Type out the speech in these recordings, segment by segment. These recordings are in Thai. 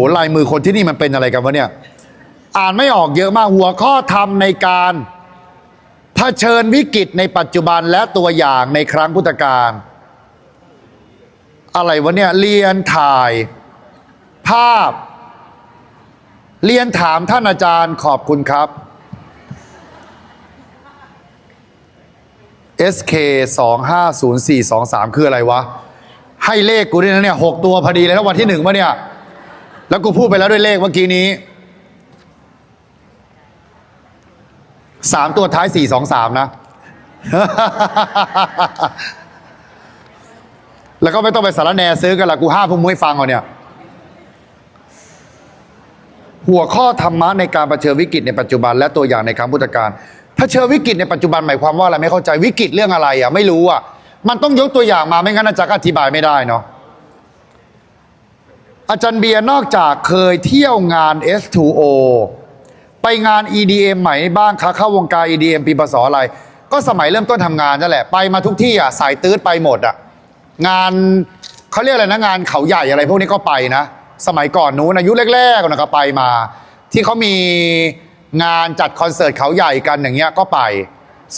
โหลายมือคนที่นี่มันเป็นอะไรกันวะเนี่ย อ่านไม่ออกเยอะมากหัวข้อธรรมในการเผชิญวิกฤตในปัจจุบันและตัวอย่างในครั้งพุทธกาลอะไรวะเนี่ยเรียนถ่าย ภาพ เรียนถามท่านอาจารย์ขอบคุณครับ SK 2 5 0 4 2 3 คืออะไรวะ ให้เลขกูด้วยนะเนี่ยหกตัวพอดีเลยแล้ววันที่หนึ่งมาเนี่ย แล้วกูพูดไปแล้วด้วยเลขเมื่อกี้นี้สามตัวท้ายสี่สองสามนะ แล้วก็ไม่ต้องไปสารแนซื้อกันละกูห้าพวกมึงให้ฟังเอาเนี่ย หัวข้อธรรมะในการเผชิญวิกฤตในปัจจุบัน และตัวอย่างในครั้งพุทธกาลเผชิญวิกฤตในปัจจุบันหมายความว่าอะไรไม่เข้าใจวิกฤตเรื่องอะไรอะไม่รู้อะมันต้องยกตัวอย่างมาไม่งั้นอาจารย์อธิบายไม่ได้เนาะ อาจารย์เบียร์นอกจากเคยเที่ยวงาน S2O ไปงาน EDM ไหมบ้างคะเข้าวงการ EDM ปีพศอะไร ก็สมัยเริ่มต้นทำงานนั่นแหละ ไปมาทุกที่อะสายตืดไปหมดอะงานเขาเรียกอะไรนะงานเขาใหญ่อะไรพวกนี้ก็ไปนะ สมัยก่อนนู้นอายุแรกๆนะก็ไปมา ที่เขามีงานจัดคอนเสิร์ตเขาใหญ่กันอย่างเงี้ยก็ไป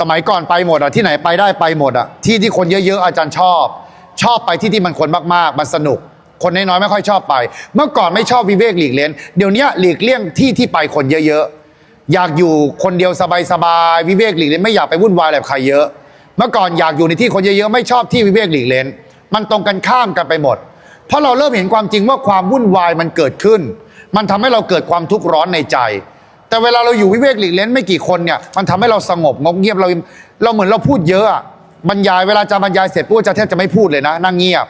สมัยก่อนไปหมดอะที่ไหนไปได้ไปหมดอะที่ที่คนเยอะๆอาจารย์ชอบ ชอบไปที่ที่มันคนมากๆ มันสนุก คนน้อยๆไม่ค่อยชอบไป เมื่อก่อนไม่ชอบวิเวกหลีกเลี่ยงเดี๋ยวนี้หลีกเลี่ยงที่ที่ไปคนเยอะๆอยากอยู่คนเดียวสบายๆวิเวกหลีกเลี่ยงไม่อยากไปวุ่นวายแบบใครเยอะ เมื่อก่อนอยากอยู่ในที่คนเยอะๆไม่ชอบที่วิเวกหลีกเลี่ยงมันตรงกันข้ามกันไปหมด เพราะเราเริ่มเห็นความจริงว่าความวุ่นวายมันเกิดขึ้น มันทำให้เราเกิดความทุกข์ร้อนในใจ แต่เวลาเราอยู่วิเวกหลีกเล่นไม่กี่คนเนี่ยมันทำให้เราสงบงบเงียบเราเราเหมือนเราพูดเยอะอะบรรยายเวลาจะบรรยายเสร็จปุ๊บจะแทบจะไม่พูดเลยนะนั่งเงียบ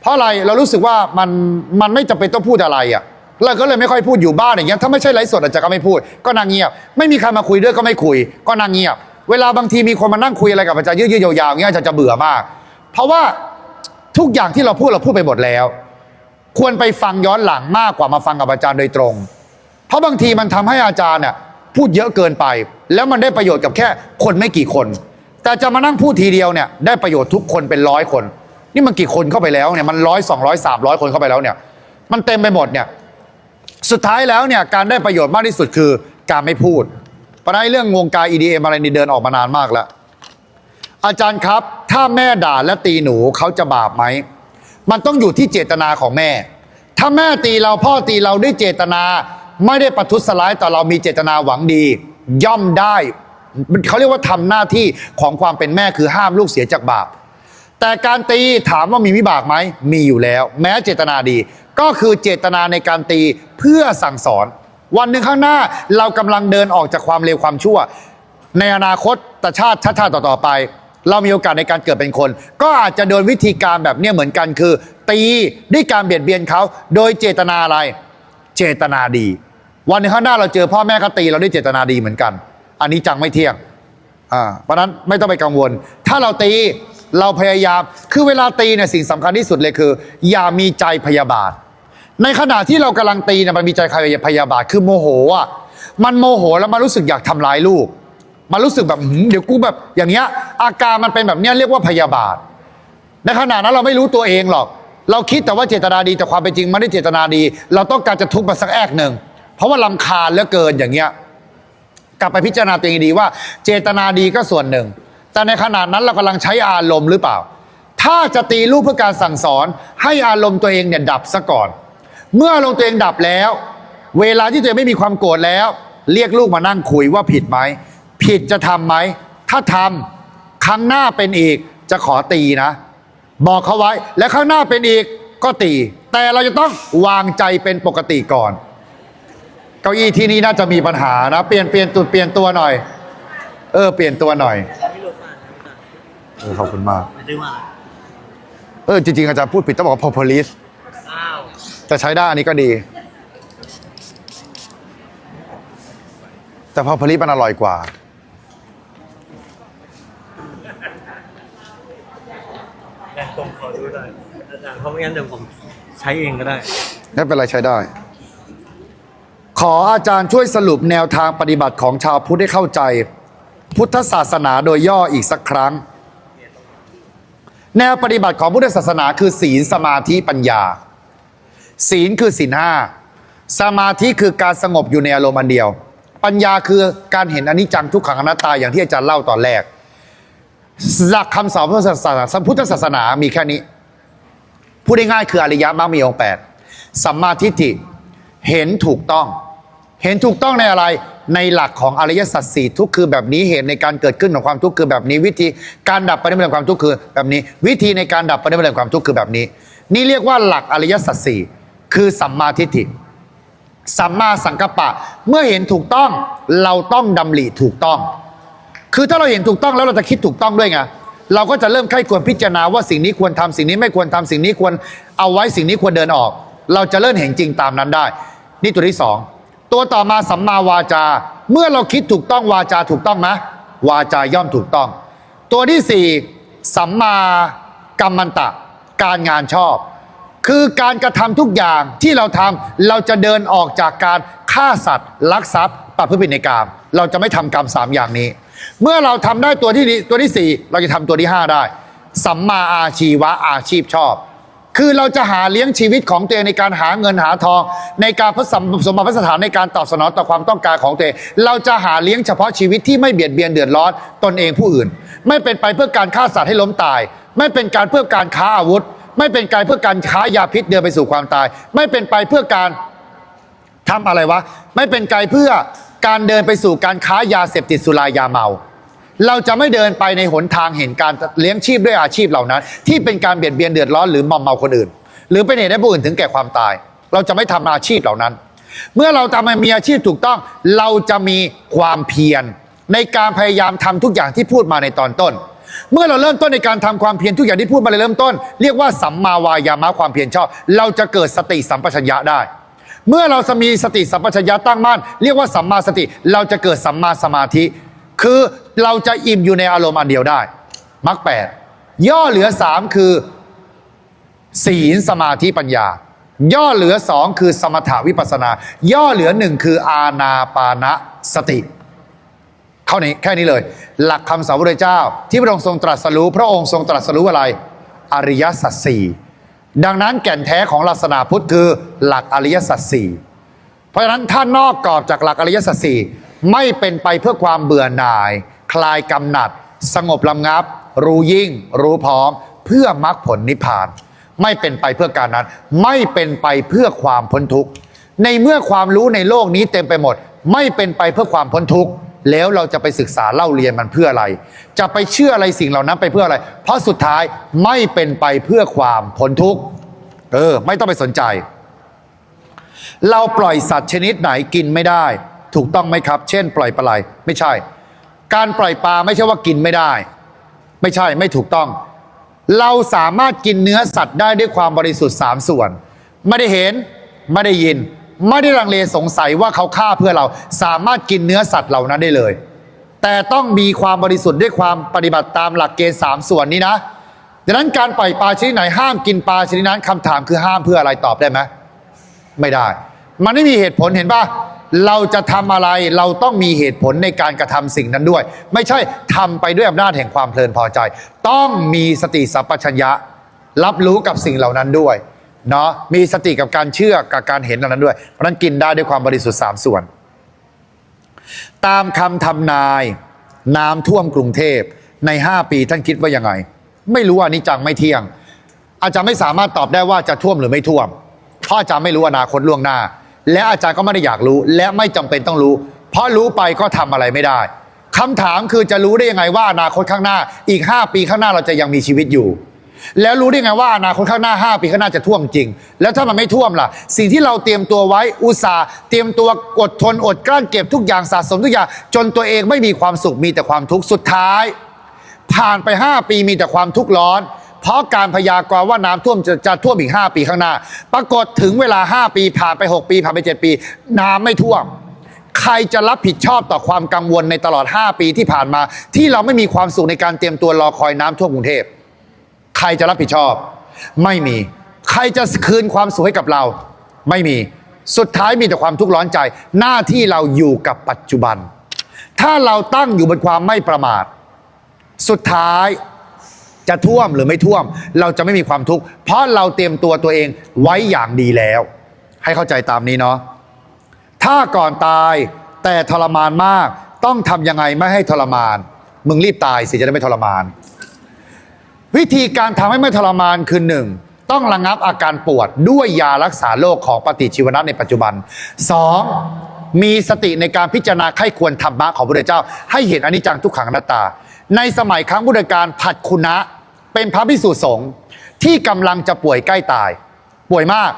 เพราะอะไรเรารู้สึกว่ามันมันไม่จำเป็นต้องพูดอะไรอะเราก็เลยไม่ค่อยพูดอยู่บ้านอย่างเงี้ยถ้าไม่ใช่ไลฟ์สดอาจจะก็ไม่พูด ก็นั่งเงียบ ไม่มีใครมาคุยด้วยก็ไม่คุย ก็นั่งเงียบ เวลาบางทีมีคนมานั่งคุยอะไรกับอาจารย์ยืดๆยาวๆอย่างเงี้ยอาจารย์จะเบื่อมาก เพราะว่าทุกอย่างที่เราพูดเราพูดไปหมดแล้ว ควรไปฟังย้อนหลังมากกว่ามาฟังกับอาจารย์โดยตรง เพราะบางทีมันทำให้อาจารย์เนี่ยพูดเยอะเกินไป แล้วมันได้ประโยชน์กับแค่คนไม่กี่คน แต่จะมานั่งพูดทีเดียวเนี่ยได้ประโยชน์ทุกคนเป็นร้อยคน นี่มันกี่คนเข้าไปแล้วเนี่ยมันร้อยสองร้อยสามร้อยคนเข้าไปแล้วเนี่ย มันเต็มไปหมดเนี่ย สุดท้ายแล้วเนี่ยการได้ประโยชน์มากที่สุดคือการไม่พูดเพราะฉะนั้นเรื่องวงการ EDM อะไรนี่เดินออกมานานมากแล้ว อาจารย์ครับ ถ้าแม่ด่าและตีหนูเขาจะบาปไหมมันต้องอยู่ที่เจตนาของแม่ ถ้าแม่ตีเราพ่อตีเราด้วยเจตนา ไม่ได้ประทุษร้ายต่อเรามีเจตนาหวังดี ย่อมได้เขาเรียกว่าทำหน้าที่ของความเป็นแม่คือห้ามลูกเสียจากบาป แต่การตีถามว่ามีวิบากไหมมีอยู่แล้ว แม้เจตนาดี ก็คือเจตนาในการตีเพื่อสั่งสอน วันหนึ่งข้างหน้าเรากำลังเดินออกจากความเลวความชั่ว ในอนาคตตชาติชาติชาติต่อๆไป เรามีโอกาสในการเกิดเป็นคน ก็อาจจะโดนวิธีการแบบเนี้ยเหมือนกันคือ ตีด้วยการเบียดเบียนเขาโดยเจตนาอะไร เจตนาดี วันหนึ่งข้างหน้าเราเจอพ่อแม่ก็ตีเราด้วยเจตนาดีเหมือนกัน อันนี้จังไม่เที่ยงอ่าเพราะนั้นไม่ต้องไปกังวล ถ้าเราตี เราพยายามคือเวลาตีเนี่ยสิ่งสำคัญที่สุดเลยคือ อย่ามีใจพยาบาท ในขณะที่เรากำลังตีเนี่ยมันมีใจพยาบาทคือโมโหอะมันโมโหแล้วมันรู้สึกอยากทำร้ายลูก มันรู้สึกแบบเดี๋ยวกูแบบอย่างเงี้ยอาการมันเป็นแบบเนี้ยเรียกว่าพยาบาท ในขณะนั้นเราไม่รู้ตัวเองหรอก เราคิดแต่ว่าเจตนาดีแต่ความเป็นจริงไม่ได้เจตนาดี เราต้องการจะทุบมาสักแอกหนึ่งเพราะว่าลำคาญเหลือเกินอย่างเงี้ยกลับไปพิจารณาตัวเองดีว่า เจตนาดีก็ส่วนหนึ่ง แต่ในขณะนั้นเรากำลังใช้อารมณ์หรือเปล่า ถ้าจะตีลูกเพื่อการสั่งสอน ให้อารมณ์ตัวเองเนี่ยดับซะก่อน เมื่ออารมณ์ตัวเองดับแล้ว เวลาที่ตัวเองไม่มีความโกรธแล้ว เรียกลูกมานั่งคุยว่าผิดไหมผิดจะทำไหมถ้าทำครั้งหน้าเป็นอีกจะขอตีนะบอกเขาไว้และข้างหน้าเป็นอีกก็ตี แต่เราจะต้องวางใจเป็นปกติก่อน เก้าอี้ที่นี่น่าจะมีปัญหานะ เปลี่ยนเปลี่ยนตัวเปลี่ยนตัวหน่อย เออ เปลี่ยนตัวหน่อย เออขอบคุณมากซื้อมาเออจริงๆอาจารย์พูดผิดต้องบอกว่า populist อ้าวแต่ใช้ได้อันนี้ก็ดี แต่ populist มันอร่อยกว่าแม่ผมขอดูหน่อยอาจารย์เพราะไม่งั้นเดี๋ยวผมใช้เองก็ได้ ไม่เป็นไรใช้ได้ ขออาจารย์ช่วยสรุปแนวทางปฏิบัติของชาวพุทธให้เข้าใจ พุทธศาสนาโดยย่ออีกสักครั้ง แนวปฏิบัติของพุทธศาสนาคือศีลสมาธิปัญญา ศีลคือศีลห้าสมาธิคือการสงบอยู่ในอารมณ์อันเดียว ปัญญาคือการเห็นอนิจจังทุกขังอนัตตาอย่างที่อาจารย์เล่าตอนแรกหลักคำสอนพุทธศาสนาสมพุทธศาสนามีแค่นี้พูดง่ายๆคืออริยมรรคมีองค์แปดสัมมาทิฏฐิเห็นถูกต้อง เห็นถูกต้องในอะไร ในหลักของอริยสัจสี่ทุกข์คือแบบนี้เหตุในการเกิดขึ้นของความทุกข์คือแบบนี้วิธีการดับไปในเรื่องความทุกข์คือแบบนี้ วิธีในการดับไปในเรื่องความทุกข์คือแบบนี้ นี่เรียกว่าหลักอริยสัจสี่คือสัมมาทิฏฐิสัมมาสังกัปปะ เมื่อเห็นถูกต้องเราต้องดำริถูกต้อง คือถ้าเราเห็นถูกต้องแล้วเราจะคิดถูกต้องด้วยไงเราก็จะเริ่มใคร่ควรพิจารณาว่าสิ่งนี้ควรทำสิ่งนี้ไม่ควรทำสิ่งนี้ควรเอาไว้สิ่งนี้ควรเดินออก เราจะเริ่มเห็นจริงตามนั้นได้ นี่ตัวที่สอง ตัวต่อมาสัมมาวาจา เมื่อเราคิดถูกต้องวาจาถูกต้องไหมวาจาย่อมถูกต้อง ตัวที่สี่สัมมากัมมันตะ การงานชอบ คือการกระทำทุกอย่างที่เราทำเราจะเดินออกจากการฆ่าสัตว์ ลักทรัพย์ประพฤติผิดในกามเราจะไม่ทำกรรมสามอย่างนี้ เมื่อเราทำได้ตัวที่ตัวที่สี่เราจะทำตัวที่ห้าได้สัมมาอาชีวะอาชีพชอบ คือเราจะหาเลี้ยงชีวิตของตัวเองในการหาเงินหาทอง ในการผสมสมบัติสถานในการตอบสนองต่อความต้องการของตัวเองเราจะหาเลี้ยงเฉพาะชีวิตที่ไม่เบียดเบียนเดือดร้อนตนเองผู้อื่น ไม่เป็นไปเพื่อการฆ่าสัตว์ให้ล้มตาย ไม่เป็นการเพื่อการค้าอาวุธ ไม่เป็นการเพื่อการค้ายาพิษเดินไปสู่ความตาย ไม่เป็นไปเพื่อการทำอะไรวะ ไม่เป็นไกลเพื่อการเดินไปสู่การค้ายาเสพติดสุรายาเมา เราจะไม่เดินไปในหนทางเห็นการเลี้ยงชีพด้วยอาชีพเหล่านั้น ที่เป็นการเบียดเบียนเดือดร้อนหรือมอมเมาคนอื่น หรือเป็นเหตุให้ผู้อื่นถึงแก่ความตาย เราจะไม่ทำอาชีพเหล่านั้น เมื่อเราทำมีอาชีพถูกต้อง เราจะมีความเพียรในการพยายามทำทุกอย่างที่พูดมาในตอนต้น เมื่อเราเริ่มต้นในการทำความเพียรทุกอย่างที่พูดมาในเริ่มต้น เรียกว่าสัมมาวายามะความเพียรชอบ เราจะเกิดสติสัมปชัญญะได้ เมื่อเราจะมีสติสัมปชัญญะตั้งมั่นเรียกว่าสัมมาสติ เราจะเกิดสัมมาสมาธิ คือเราจะอิ่มอยู่ในอารมณ์อันเดียวได้มรรคแปดย่อเหลือสามคือ ศีลสมาธิปัญญา ย่อเหลือสองคือสมถาวิปัสนา ย่อเหลือหนึ่งคืออาณาปานะสติเท่านี้แค่นี้เลย หลักคำสอนพระเจ้า ที่พระองค์ทรงตรัสรู้ พระองค์ทรงตรัสรู้อะไร อริยสัจสี่ดังนั้นแก่นแท้ของศาสนาพุทธคือหลักอริยสัจสี่เพราะฉะนั้นถ้านอกกรอบจากหลักอริยสัจสี่ ไม่เป็นไปเพื่อความเบื่อหน่าย คลายกำหนัด สงบลำงับ รู้ยิ่ง รู้พร้อม เพื่อมรรคผลนิพพาน ไม่เป็นไปเพื่อการนั้น ไม่เป็นไปเพื่อความพ้นทุกข์ในเมื่อความรู้ในโลกนี้เต็มไปหมด ไม่เป็นไปเพื่อความพ้นทุกข์แล้วเราจะไปศึกษาเล่าเรียนมันเพื่ออะไร จะไปเชื่ออะไรสิ่งเหล่านั้นไปเพื่ออะไร เพราะสุดท้ายไม่เป็นไปเพื่อความพ้นทุกข์เออ ไม่ต้องไปสนใจ เราปล่อยสัตว์ชนิดไหนกินไม่ได้ ถูกต้องไหมครับ เช่น ปล่อยปลาไหลไม่ใช่ การปล่อยปลาไม่ใช่ว่ากินไม่ได้ ไม่ใช่ไม่ถูกต้อง เราสามารถกินเนื้อสัตว์ได้ด้วยความบริสุทธิ์สามส่วน ไม่ได้เห็นไม่ได้ยิน ไม่ได้ลังเลสงสัยว่าเขาฆ่าเพื่อเราสามารถกินเนื้อสัตว์เหล่านั้นได้เลย แต่ต้องมีความบริสุทธิ์ด้วยความปฏิบัติตามหลักเกณฑ์สามส่วนนี้นะดังนั้นการปล่อยปลาชนิดไหนห้ามกินปลาชนิดนั้นคำถามคือห้ามเพื่ออะไรตอบได้ไหมไม่ได้ มันไม่มีเหตุผลเห็นป่ะ เราจะทำอะไรเราต้องมีเหตุผลในการกระทำสิ่งนั้นด้วย ไม่ใช่ทำไปด้วยอำนาจแห่งความเพลินพอใจ ต้องมีสติสัพพัญญะ รับรู้กับสิ่งเหล่านั้นด้วยเนาะมีสติกับการเชื่อกับการเห็นเหล่านั้นด้วย เพราะนั้นกินได้ด้วยความบริสุทธิ์สามส่วน ตามคำทำนายน้ำท่วมกรุงเทพใน 5 ปีท่านคิดว่ายังไง ไม่รู้ว่านิจจังไม่เที่ยง อาจารย์ไม่สามารถตอบได้ว่าจะท่วมหรือไม่ท่วมเพราะอาจารย์ไม่รู้อนาคตล่วงหน้า และอาจารย์ก็ไม่ได้อยากรู้ และไม่จำเป็นต้องรู้ เพราะรู้ไปก็ทำอะไรไม่ได้คำถามคือจะรู้ได้ยังไงว่าอนาคตข้างหน้าอีก 5 ปีข้างหน้าเราจะยังมีชีวิตอยู่ แล้วรู้ได้ไงว่าอนาคตข้างหน้า 5 ปีข้างหน้าจะท่วมจริง แล้วถ้ามันไม่ท่วมล่ะ สิ่งที่เราเตรียมตัวไว้อุตสาห์เตรียมตัวอดทนอดกลั้นเก็บทุกอย่างสะสมทุกอย่างจนตัวเองไม่มีความสุขมีแต่ความทุกข์สุดท้าย ผ่านไป 5 ปีมีแต่ความทุกข์ร้อน เพราะการพยากรณ์ว่าน้ำท่วมจะจะท่วมอีก 5 ปีข้างหน้า ปรากฏถึงเวลา 5 ปีผ่านไป 6 ปีผ่านไป 7 ปี น้ำไม่ท่วม ใครจะรับผิดชอบต่อความกังวลในตลอด 5 ปีที่ผ่านมา ที่เราไม่มีความสุขในการเตรียมตัวรอคอยน้ำท่วมกรุงเทพ ใครจะรับผิดชอบ ไม่มี ใครจะคืนความสุขให้กับเรา ไม่มี สุดท้ายมีแต่ความทุกข์ร้อนใจ หน้าที่เราอยู่กับปัจจุบัน ถ้าเราตั้งอยู่บนความไม่ประมาท สุดท้าย จะท่วมหรือไม่ท่วม เราจะไม่มีความทุกข์เพราะเราเตรียมตัวตัวเองไว้อย่างดีแล้ว ให้เข้าใจตามนี้เนาะถ้าก่อนตายแต่ทรมานมาก ต้องทำยังไงไม่ให้ทรมาน มึงรีบตายสิจะได้ไม่ทรมาน วิธีการทำให้ไม่ทรมานคือหนึ่งต้องระงับอาการปวดด้วยยารักษาโรคของปฏิชีวนะในปัจจุบัน 2. มีสติในการพิจารณาไข้ควรธรรมะของพระเจ้า ให้เห็นอนิจจังทุกขังอนัตตา ในสมัยครั้งพุทธกาลผัดคุณะ เป็นพระพิสุสงฆ์ที่กำลังจะป่วยใกล้ตาย ป่วยมาก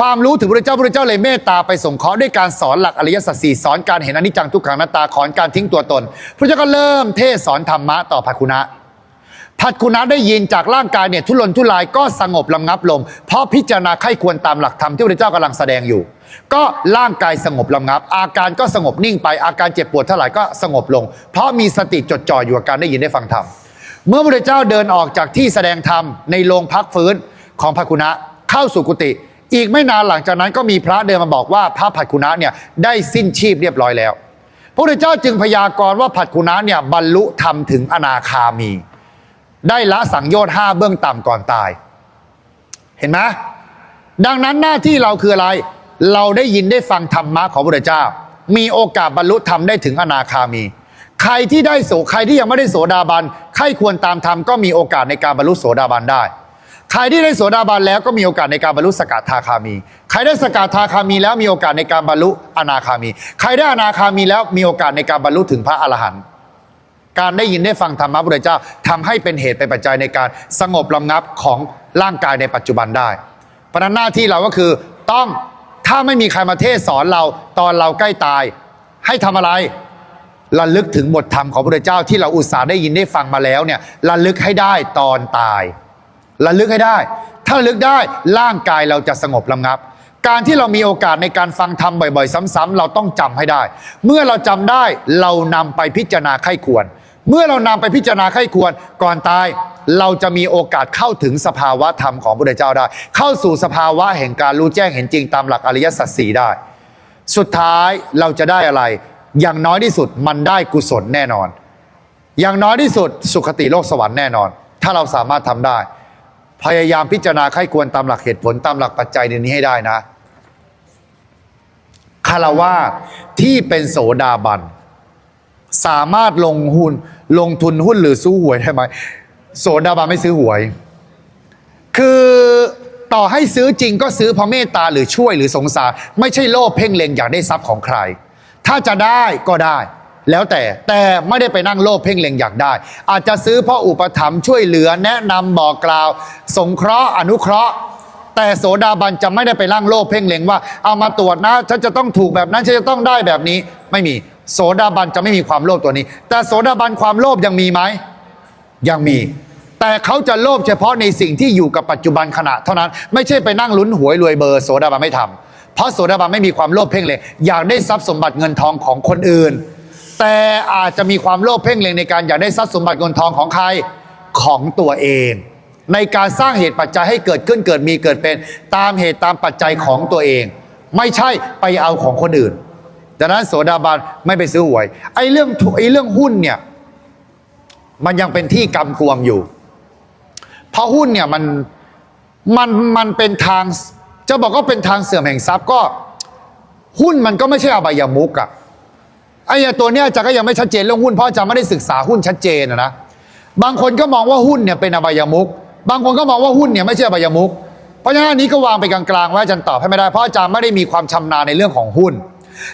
ความรู้ถึงพระเจ้าพระเจ้าเลยเมตตาไปสงเคราะห์ด้วยการสอนหลักอริยสัจสี่สอนการเห็นอนิจจังทุกขังนัตตาขอนการทิ้งตัวตน พระเจ้าก็เริ่มเทศสอนธรรมะต่อภักคุณะผัดคุณะได้ยินจากร่างกายเนี่ยทุรนทุรายก็สงบลำงับลง เพราะพิจารณาไข้ควรตามหลักธรรมที่พระเจ้ากำลังแสดงอยู่ ก็ร่างกายสงบลำงับ อาการก็สงบนิ่งไปอาการเจ็บปวดเท่าไหร่ก็สงบลง เพราะมีสติจดจ่ออยู่กับการได้ยินได้ฟังธรรม เมื่อพระเจ้าเดินออกจากที่แสดงธรรมในโรงพักฟื้นของพระคุณะเข้าสู่กุฏิอีกไม่นานหลังจากนั้นก็มีพระเดินมาบอกว่าพระผัดคุณะเนี่ยได้สิ้นชีพเรียบร้อยแล้ว พระเจ้าจึงพยากรณ์ว่าผัดคุณะเนี่ยบรรลุธรรมถึงอนาคามี ได้ละสังโยชน์ห้าเบื้องต่ำก่อนตาย เห็นไหมดังนั้นหน้าที่เราคืออะไร เราได้ยินได้ฟังธรรมะของพระเจ้า มีโอกาสบรรลุธรรมได้ถึงอนาคามี ใครที่ได้โสใครที่ยังไม่ได้โสดาบันใครควรตามธรรมก็มีโอกาสในการบรรลุโสดาบันได้ ใครที่ได้โสดาบันแล้วก็มีโอกาสในการบรรลุสกทาคามี ใครได้สกทาคามีแล้วมีโอกาสในการบรรลุอนาคามี ใครได้อนาคามีแล้วมีโอกาสในการบรรลุถึงพระอรหันต์การได้ยินได้ฟังธรรมะพระพุทธเจ้าทำให้เป็นเหตุเป็นปัจจัยในการสงบลำงับของร่างกายในปัจจุบันได้ เพราะนั้นหน้าที่เราก็คือต้องถ้าไม่มีใครมาเทศสอนเราตอนเราใกล้ตาย ให้ทำอะไร ระลึกถึงบทธรรมของพระพุทธเจ้าที่เราอุตส่าห์ได้ยินได้ฟังมาแล้วเนี่ยระลึกให้ได้ตอนตายระลึกให้ได้ ถ้าระลึกได้ร่างกายเราจะสงบลำงับ การที่เรามีโอกาสในการฟังธรรมบ่อย ๆ ซ้ำๆเราต้องจำให้ได้ เมื่อเราจำได้เรานำไปพิจารณาไข้ควร เมื่อเรานำไปพิจารณาไข้ควรก่อนตายเราจะมีโอกาสเข้าถึงสภาวะธรรมของพระพุทธเจ้าได้ เข้าสู่สภาวะแห่งการรู้แจ้งเห็นจริงตามหลักอริยสัจสีได้ สุดท้ายเราจะได้อะไร อย่างน้อยที่สุดมันได้กุศลแน่นอน อย่างน้อยที่สุดสุขติโลกสวรรค์แน่นอน ถ้าเราสามารถทำได้ พยายามพิจารณาไข้ควรตามหลักเหตุผลตามหลักปัจจัยในนี้ให้ได้นะคารวาที่เป็นโสดาบัน สามารถลงหุ้นลงทุนหุ้นหรือซื้อหวยได้ไหมโสดาบันไม่ซื้อหวย คือต่อให้ซื้อจริงก็ซื้อเพราะเมตตาหรือช่วยหรือสงสาร ไม่ใช่โลภเพ่งเล็งอยากได้ทรัพย์ของใคร ถ้าจะได้ก็ได้ แล้วแต่แต่ไม่ได้ไปนั่งโลภเพ่งเล็งอยากได้ อาจจะซื้อเพราะอุปถัมภ์ช่วยเหลือแนะนำบอกกล่าว สงเคราะห์อนุเคราะห์ แต่โสดาบันจะไม่ได้ไปนั่งโลภเพ่งเล็งว่าเอามาตรวจนะฉันจะต้องถูกแบบนั้นฉันจะต้องได้แบบนี้ไม่มีโสดาบันจะไม่มีความโลภตัวนี้ แต่โสดาบันความโลภยังมีไหมยังมี แต่เขาจะโลภเฉพาะในสิ่งที่อยู่กับปัจจุบันขณะเท่านั้น ไม่ใช่ไปนั่งลุ้นหวยรวยเบอร์โสดาบันไม่ทำ เพราะโสดาบันไม่มีความโลภเพ่งเลย อยากได้ทรัพย์สมบัติเงินทองของคนอื่น แต่อาจจะมีความโลภเพ่งเล็งในการอยากได้ทรัพย์สมบัติเงินทองของใครของตัวเอง ในการสร้างเหตุปัจจัยให้เกิดขึ้นเกิดมีเกิดเป็นตามเหตุตามปัจจัยของตัวเอง ไม่ใช่ไปเอาของคนอื่นดังนั้นโสดาบันไม่ไปซื้อหวยไอ้เรื่องไอ้เรื่องหุ้นเนี่ยมันยังเป็นที่กำกวมอยู่ เพราะหุ้นเนี่ยมันมันมันเป็นทาง จะบอกว่าเป็นทางเสื่อมแห่งทรัพย์ก็ หุ้นมันก็ไม่ใช่อบายมุกอะไอ้ตัวเนี้ยอาจารย์ก็ยังไม่ชัดเจนเรื่องหุ้นเพราะอาจารย์ไม่ได้ศึกษาหุ้นชัดเจนนะบางคนก็มองว่าหุ้นเนี่ยเป็นอบายมุกบางคนก็มองว่าหุ้นเนี่ยไม่ใช่อบายมุกเพราะฉะนั้นอันนี้ก็วางไปกลางๆไว้อาจารย์ตอบให้ไม่ได้เพราะอาจารย์ไม่ได้มีความชำนาญในเรื่องของหุ้น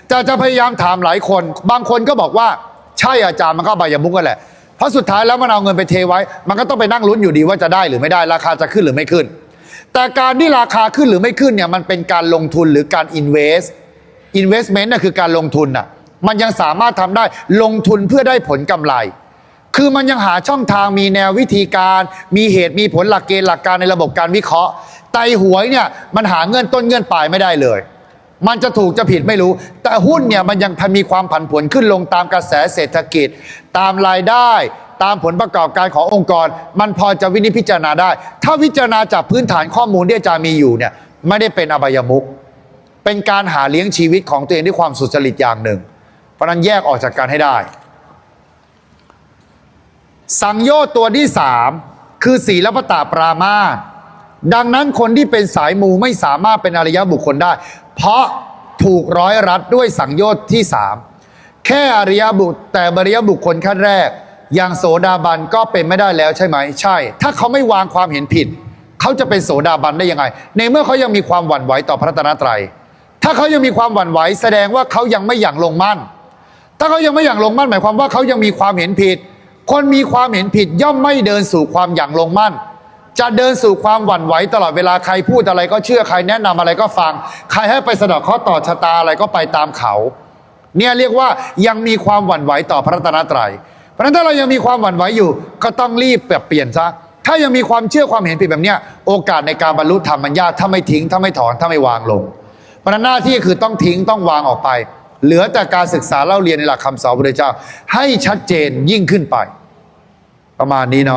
แต่จะพยายามถามหลายคน บางคนก็บอกว่าใช่อาจารย์มันก็อบายมุกกันแหละเพราะสุดท้ายแล้วมันเอาเงินไปเทไว้ มันก็ต้องไปนั่งลุ้นอยู่ดีว่าจะได้หรือไม่ได้ราคาจะขึ้นหรือไม่ขึ้น แต่การที่ราคาขึ้นหรือไม่ขึ้นเนี่ยมันเป็นการลงทุนหรือการ invest investment น่ะคือการลงทุนน่ะมันยังสามารถทำได้ลงทุนเพื่อได้ผลกำไร คือมันยังหาช่องทางมีแนววิธีการ มีเหตุมีผลหลักเกณฑ์หลักการในระบบการวิเคราะห์ ไตหวยเนี่ยมันหาเงื่อนต้นเงื่อนปลายไม่ได้เลย มันจะถูกจะผิดไม่รู้ แต่หุ้นเนี่ยมันยังมีความผันผวนขึ้นลงตามกระแสเศรษฐกิจ ตามรายได้ ตามผลประกอบการขององค์กร มันพอจะวินิจพิจารณาได้ ถ้าวิจารณาจากพื้นฐานข้อมูลที่อาจารย์มีอยู่เนี่ยไม่ได้เป็นอบายมุกเป็นการหาเลี้ยงชีวิตของตัวเองด้วยความสุจริตอย่างหนึ่ง เพราะนั้นแยกออกจากกันให้ได้ สังโยชน์ตัวที่สามคือศีลปตาปรามาดังนั้นคนที่เป็นสายมูไม่สามารถเป็นอริยบุคคลได้ เพราะถูกร้อยรัดด้วยสังโยชน์ที่สามแค่อริยบุตรแต่บริยบุคคลขั้นแรก อย่างโสดาบันก็เป็นไม่ได้แล้วใช่ไหมใช่ ถ้าเขาไม่วางความเห็นผิด เขาจะเป็นโสดาบันได้ยังไง ในเมื่อเขายังมีความหวั่นไหวต่อพระรัตนตรัย ถ้าเขายังมีความหวั่นไหวแสดงว่าเขายังไม่อย่างลงมั่น ถ้าเขายังไม่อย่างลงมั่นหมายความว่าเขายังมีความเห็นผิด คนมีความเห็นผิดย่อมไม่เดินสู่ความอย่างลงมั่น จะเดินสู่ความหวั่นไหวตลอดเวลาใครพูดอะไรก็เชื่อใครแนะนำอะไรก็ฟัง ใครให้ไปสะดอกข้อต่อชะตาอะไรก็ไปตามเขา เนี่ยเรียกว่ายังมีความหวั่นไหวต่อพระรัตนตรัย ราะฉะนั้นถ้าเรายังมีความหวั่นไหวอยู่ก็ต้องรีบแบบเปลี่ยนซะถ้ายังมีความเชื่อความเห็นผิดแบบเนี้ยโอกาสในการบรรลุธรรมมันยากถ้าไม่ทิ้งถ้าไม่ถอนถ้าไม่วางลง เพราะฉะนั้นหน้าที่คือต้องทิ้งต้องวางออกไป เหลือแต่การศึกษาเล่าเรียนในหลักคำสอนพระพุทธเจ้า ให้ชัดเจนยิ่งขึ้นไป ประมาณนี้เนาะ